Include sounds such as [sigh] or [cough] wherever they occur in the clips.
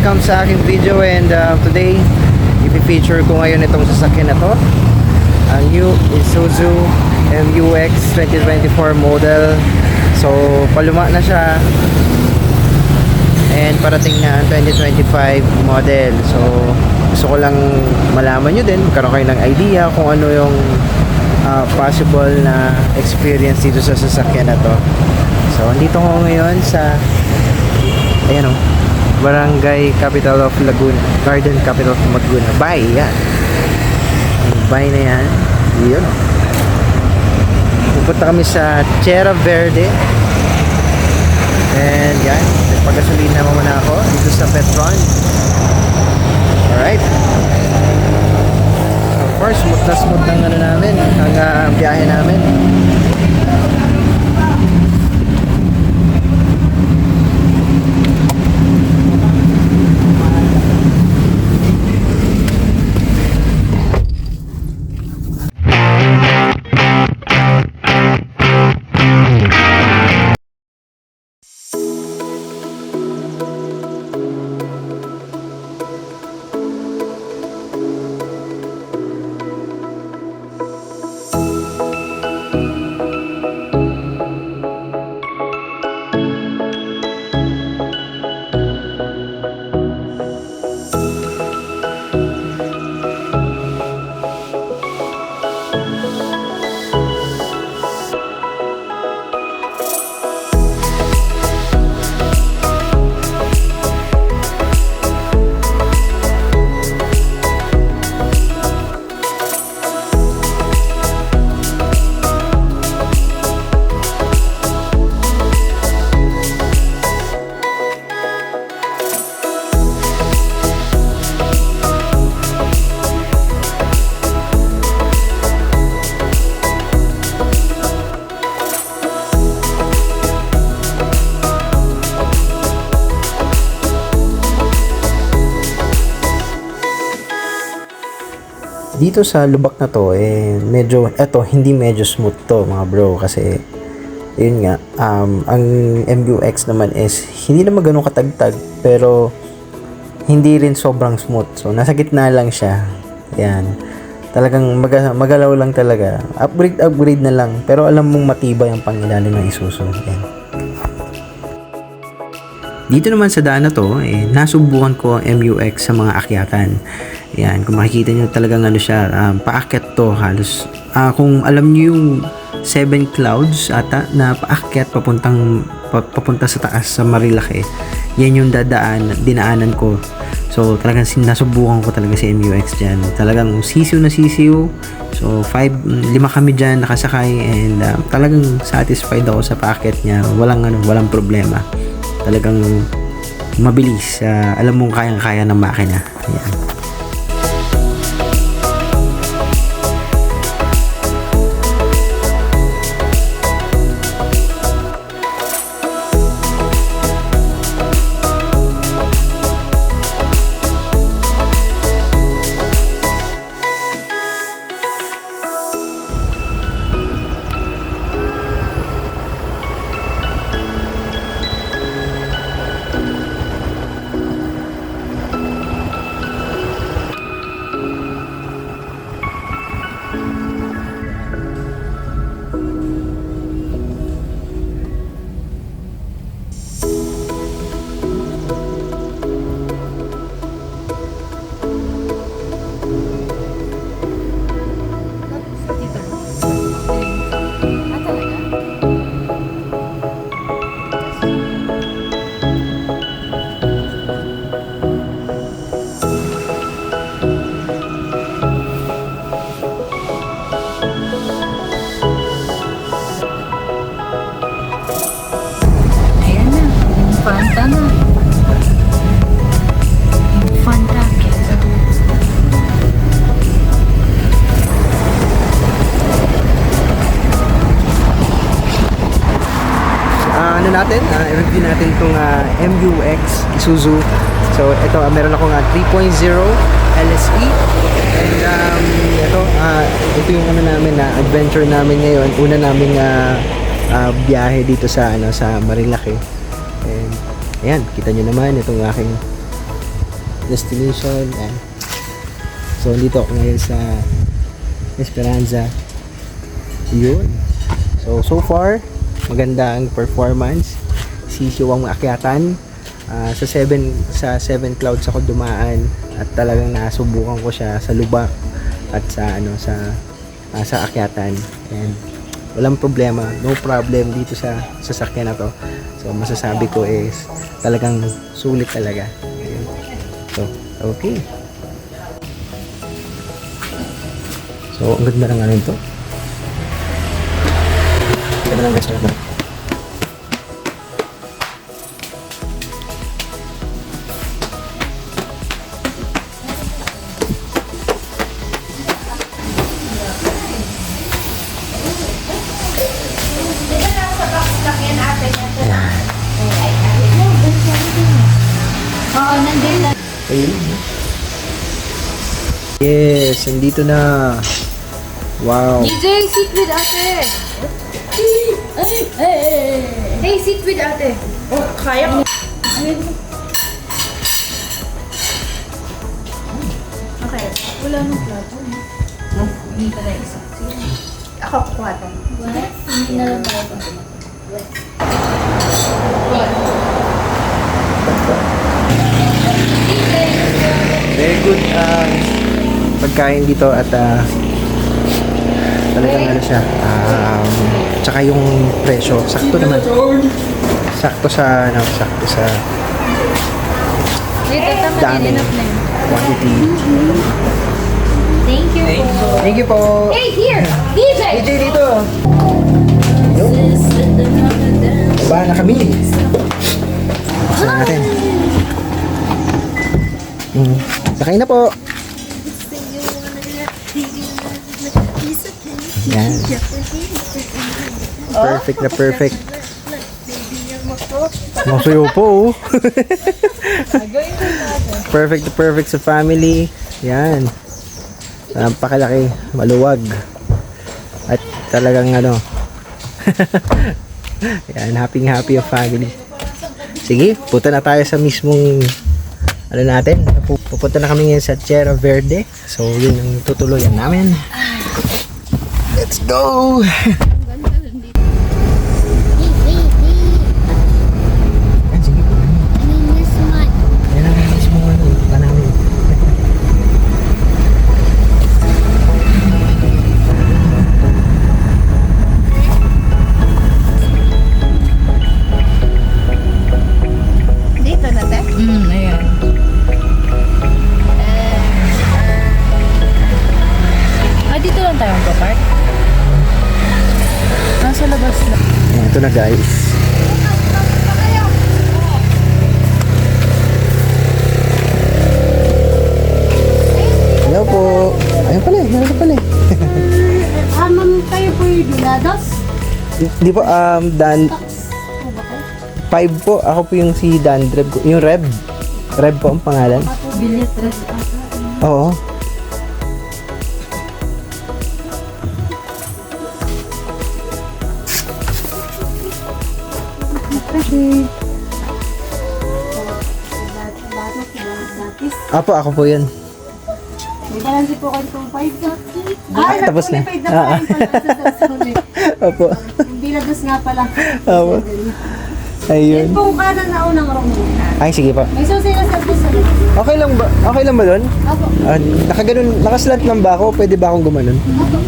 welcome sa aking video and uh, today i-feature ko ngayon itong sasakyan na to. Ang new Isuzu MUX 2024 model. So paluma na siya. And parating na ang 2025 model. So gusto ko lang malaman nyo din magkaroon kayo ng idea kung ano yung uh, possible na experience dito sa sasakyan na to. So andito ko ngayon sa ayan o Barangay Capital of Laguna. Garden Capital of Laguna. Bay yan. Bay na yan. Yun. Pupunta kami sa Chera Verde. And yan nagpagasolina mo muna ako dito sa Petron. Alright. So far smooth na smooth ang ano namin ang uh, biyahe namin dito sa lubak na to eh medyo eto hindi medyo smooth to mga bro kasi yun nga um, ang MUX naman is hindi naman ganun katagtag pero hindi rin sobrang smooth. So nasa gitna lang siya. Yan. Talagang maga, magalaw lang talaga. Upgrade upgrade na lang. Pero alam mong matibay ang pangilalim ng Isuzu. Yan. Dito naman sa daan na to, eh, nasubukan ko ang MUX sa mga akyatan. Yan, kung makikita nyo talagang ano siya, um, paakyat to halos. Ah, kung alam nyo yung Seven Clouds ata na paakyat papuntang pa- papunta sa taas sa Marilake. Yan yung dadaan, dinaanan ko. So talagang sin- nasubukan ko talaga si MUX dyan. Talagang sisiw na sisiw. So five, lima kami dyan nakasakay and um, talagang satisfied ako sa paakyat niya. Walang ano, walang problema talagang mabilis. Ah, alam mong kayang-kaya ng makina. Ayan. Yung Fanta na. Yung Fanta Keto. Ah, ano natin, ah, i-review natin itong ah, MUX Isuzu. So, ito, ah, meron akong ah, 3.0 LSE. And um, ito, ah, ito yung ano namin na adventure namin ngayon. Una naming ah, ah, biyahe dito sa ano sa Marilake. Ayan, kita nyo naman itong aking destination. Yan. So, dito ako ngayon sa Esperanza. Yun. So, so far, maganda ang performance. Sisiwang akyatan. Ah, sa 7 sa 7 clouds ako dumaan at talagang nasubukan ko siya sa lubak at sa ano sa ah, sa akyatan. And walang problema, no problem dito sa sasakyan na to. So masasabi ko is talagang sulit talaga. Ayun. So, okay. So, ang ganda ng ano ito. Ganda ng ganda Nandito na. Wow. DJ, sit with ate. Hey, sit with ate. Oh, kaya ko. Okay. Wala nang plato. Hindi ka na isa. Sige. Ako kukuha to. Hindi na lang tayo. Very good ah, pagkain dito at ah, talagang ano siya. Um, tsaka yung presyo, sakto naman. Sakto sa ano, sakto sa Dito, tama Dami. quantity. Thank you po. Thank you po. Hey, here! DJ! DJ dito. Yun. Baba na kami. Buksan natin. Mm. Sakay na po. Yan. Perfect na perfect. Masuyo po oh. [laughs] perfect na perfect sa family. Yan. Napakalaki, maluwag. At talagang ano. [laughs] Yan, happy happy yung family. Sige, punta na tayo sa mismong ano natin. Pu- Pupunta na kami ngayon sa Sierra Verde. So, yun yung tutuloyan namin. Let's go! [laughs] Di po, um, Dan? 5 po. Ako po yung si Dan Reb. Yung Reb. Reb po ang pangalan. Bilit rest Oo. Apo, ako po yun. May balance po kayo kung 5 Ah, tapos na. Ah. Apo. Yung Bilados nga pala. Apo. Ayun. Kung kanan na unang rong Ay, sige po. May susi na sa puso. Okay lang ba? Okay lang ba doon? Apo. Ah, nakaganon, nakaslant lang ba ako? Pwede ba akong gumanon?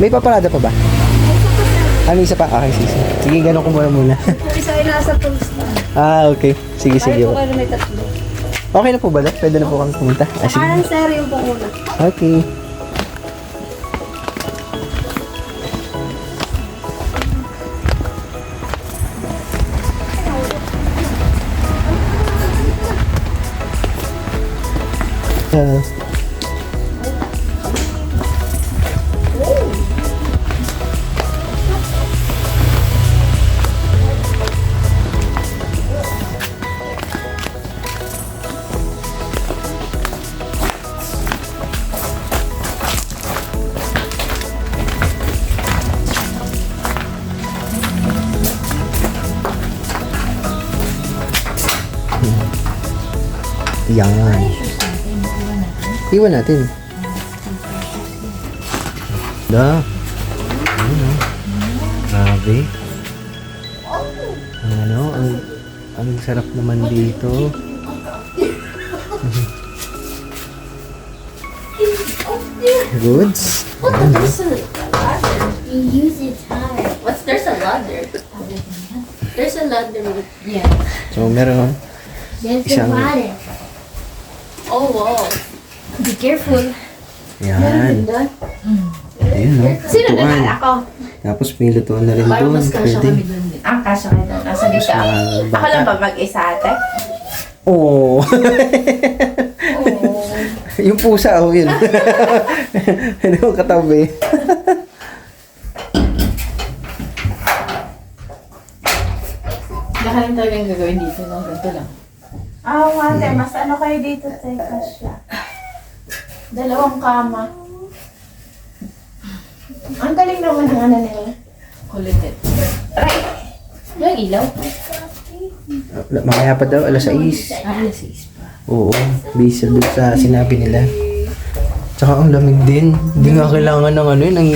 May paparada pa ba? May isa pa? Okay, sige. sige. Ganon ko muna muna. Isa ay nasa pulse na. ah, okay. Sige, sige Kahit po kayo may tatlo. Okay na po ba? Dad? Pwede na po kami pumunta? Ah, sige. Kanan sir yung pong una. Okay. Uh, Iwan natin. Da. Ano? Grabe. Ang ano, ang, ang sarap naman dito. Goods. Ayan, oh. You use it hard. What's there's a ladder? There's a ladder. Yeah. So, meron. The Isang-. Oh wow. Be careful. Yan. Ayun, no? Sino Lutuan. naman ako? Tapos may lutuan na rin Parang doon. mas kasya Pwede. kami dun din. Ah, kasya kayo dun. Nasa Mas dito ako. mga Ako bata. lang ba mag-isa ate? Oo. Oo. [laughs] yung pusa, oh, yun. [laughs] ano yung katabi? Baka lang talagang gagawin dito, no? Ganito lang. Ah, oh, ate, mas ano kayo dito, te, kasya. Dalawang kama. Ang galing naman ng ano nila. Kulitit. Right. Yung ilaw. Mamaya pa daw, alas 6. Ah, alas 6 pa. Oo, based doon sa sinabi nila. Tsaka ang lamig din. Hindi nga kailangan ng ano yun, ng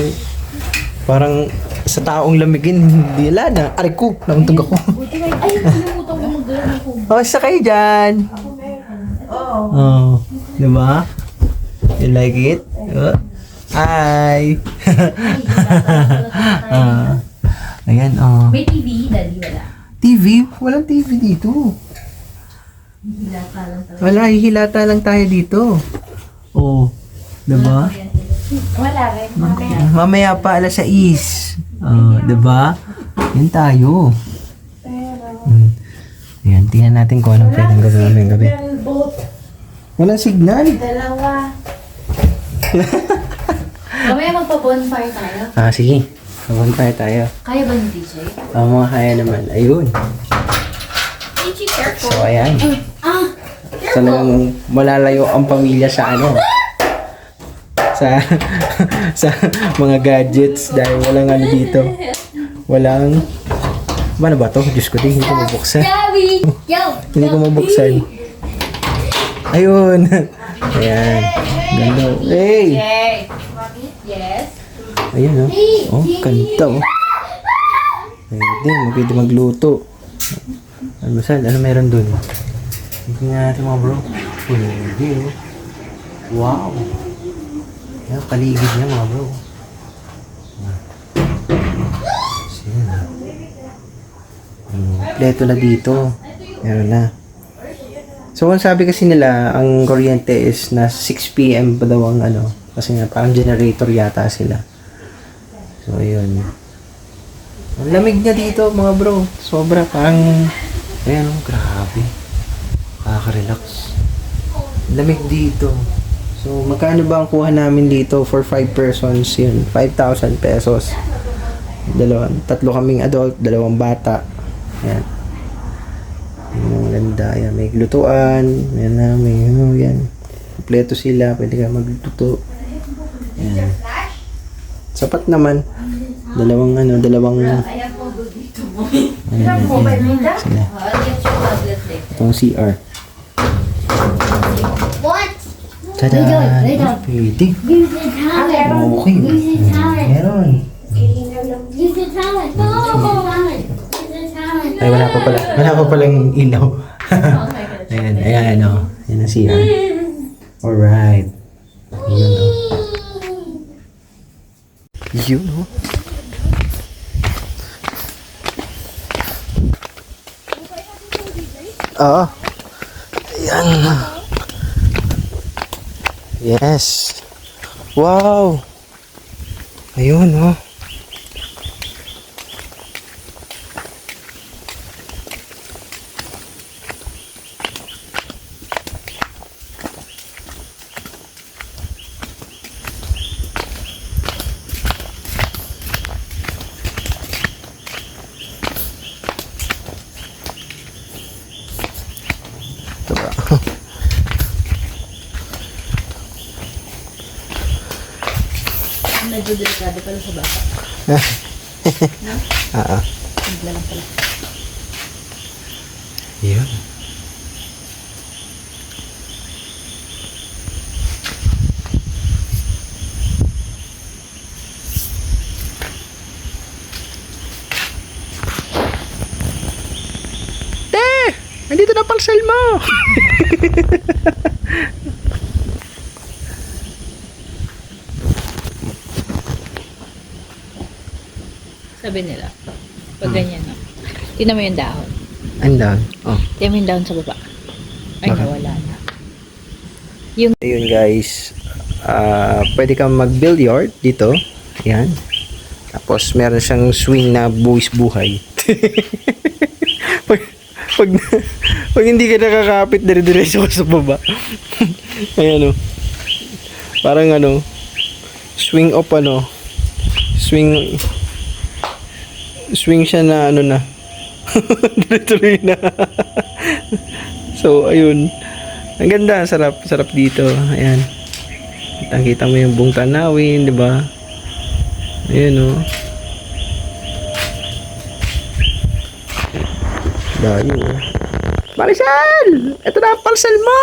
parang sa taong lamigin, hindi wala na. Aray ko, nauntog ako. Ay, nakalimutan ko mag-gano'n ako. Oh, isa kayo dyan. Oo. Oh, di ba? You like it? Oh. [laughs] Hi! Ah, ayan, oh. May TV, daddy, wala. TV? Walang TV dito. Hila ka lang talaga. Wala, hihilata lang tayo dito. Oh, di ba? Wala rin. Mamaya. Mamaya pa alas 6. Oh, 'di ba? Yan tayo. Hmm. Ayan, tingnan natin kung anong pwedeng gawin namin gabi. Walang signal. Dalawa. [laughs] Mamaya magpa-bonfire tayo. Ah, sige. Kabantay tayo. Kaya ba ni DJ? Ang mga kaya naman. Ayun. DJ, careful. So, ayan. Ah! Talagang malalayo ang pamilya sa ano. Sa [laughs] sa mga gadgets dahil walang ano dito. Walang Ano ba to? Diyos ko, hindi ko mabuksan. [laughs] Yo! Hindi ko mabuksan. Ayun. Ayan. Ganda. Hey! Okay. Yes? Ayun oh. Oh, ganda oh. Pwede, magpwede magluto. Ano sal? Ano meron dun? Tingnan natin mga bro. Pwede oh. Wow. Yan, paligid niya mga bro. Sino? Hmm, pleto na dito. Meron na. So, ang sabi kasi nila, ang kuryente is na 6 p.m. pa daw ang ano. Kasi nga, parang generator yata sila. So, yun. Ang lamig niya dito, mga bro. Sobra, parang... Ayan, oh, grabe. Nakaka-relax. Lamig dito. So, magkano ba ang kuha namin dito for 5 persons? Yun, 5,000 pesos. Dalawang, tatlo kaming adult, dalawang bata. Ayan. Ganda. Ayan, may lutuan. Ayan na, may ano, yan. Kompleto sila. Pwede ka magluto. Ayan. Sapat naman. Dalawang ano, dalawang... Ayan, ayan, ayan. Sila. Itong CR. Tada! Pwede. Okay. Towel. Meron. Use the towel. No! Use the towel. Ay, wala pa pala. Wala pa palang ilaw. [laughs] ayan, ayan, o. Yan ang CR. Alright. Yun, o. Yun, o. Oo. Ayan. Yes. Wow. Ayun, oh. medyo delikado pala sa bata. no? Oo. Bigla lang pala. Yun. Nandito na parcel mo! [laughs] Sabi nila, pag ganyan na. Tingnan mo yung dahon. Ang dahon. Oh. Tingnan mo yung dahon sa baba. Ay, Bakit? nawala na. Ayun guys, ah pwede kang mag-billiard dito. Ayan. Tapos meron siyang swing na buwis buhay. [laughs] pag, pag, pag hindi ka nakakapit, dire-diretso ka sa baba. [laughs] Ayan o. Parang ano, swing up ano, swing, swing siya na ano na. [laughs] Tuloy na. so, ayun. Ang ganda, sarap, sarap dito. Ayan. Kitang-kita mo yung buong tanawin, di ba? Ayan, oh. Layo, oh. Marisal! Ito na ang parcel mo!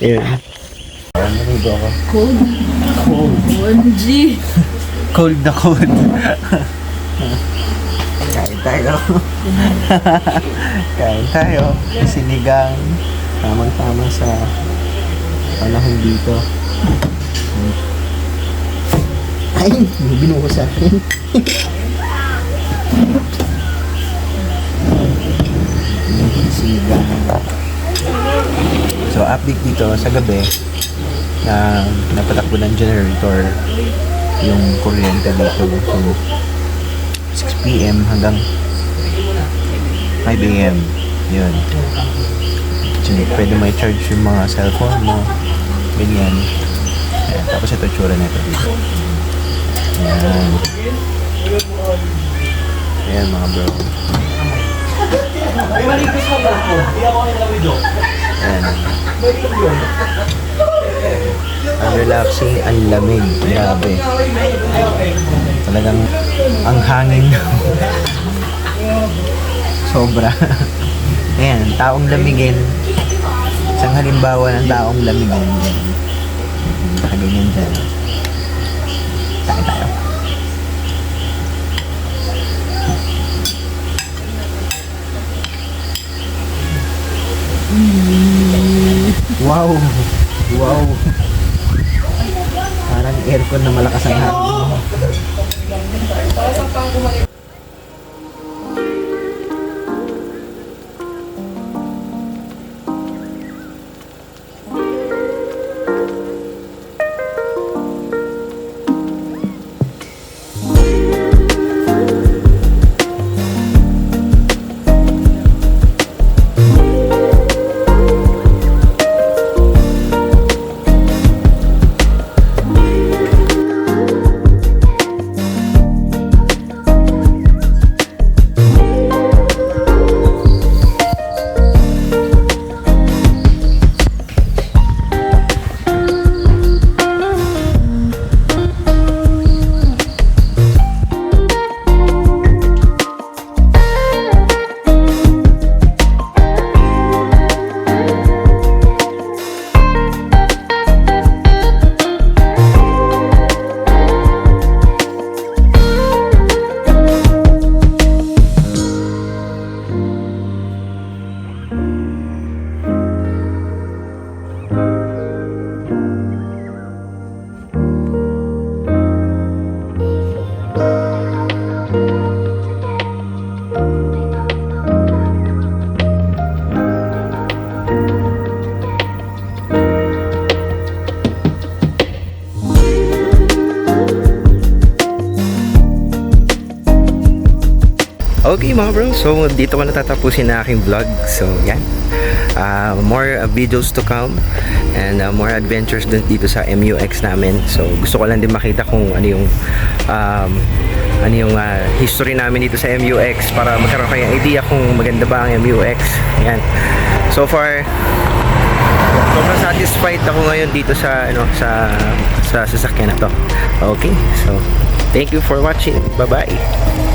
[laughs] Ayan. Narigo ako. Cold. Cold. 1G. Cold na cold. Kain tayo. Kain tayo. Sinigang. Tamang-tama sa panahon dito. Ay, may binuko sa akin. Sinigang. So, update dito sa gabi na napatakbo ng generator yung kuryente dito. So, 6 p.m. hanggang 5 a.m. Yun. So, pwede may charge yung mga cellphone mo. Ganyan. Ayan. Tapos ito tsura nito dito. Ayan. Ayan mga bro. Ayan. Ang relaxing, ang lamig. Grabe. Talagang ang hangin. [laughs] Sobra. Ayan, taong lamigin. Isang halimbawa ng taong lamigin. Nakaganyan dyan. Tayo tayo. Wow! Wow! Parang aircon na malakas ang hangin. Okay mga bro, so dito ko natatapusin na aking vlog. So yan. Ah, more uh, videos to come and uh, more adventures dun dito sa MUX namin. So gusto ko lang din makita kung ano yung um, ano yung uh, history namin dito sa MUX para magkaroon kayo idea kung maganda ba ang MUX. Yan. So far sobrang satisfied ako ngayon dito sa ano sa sa sasakyan na to. Okay. So thank you for watching. Bye-bye.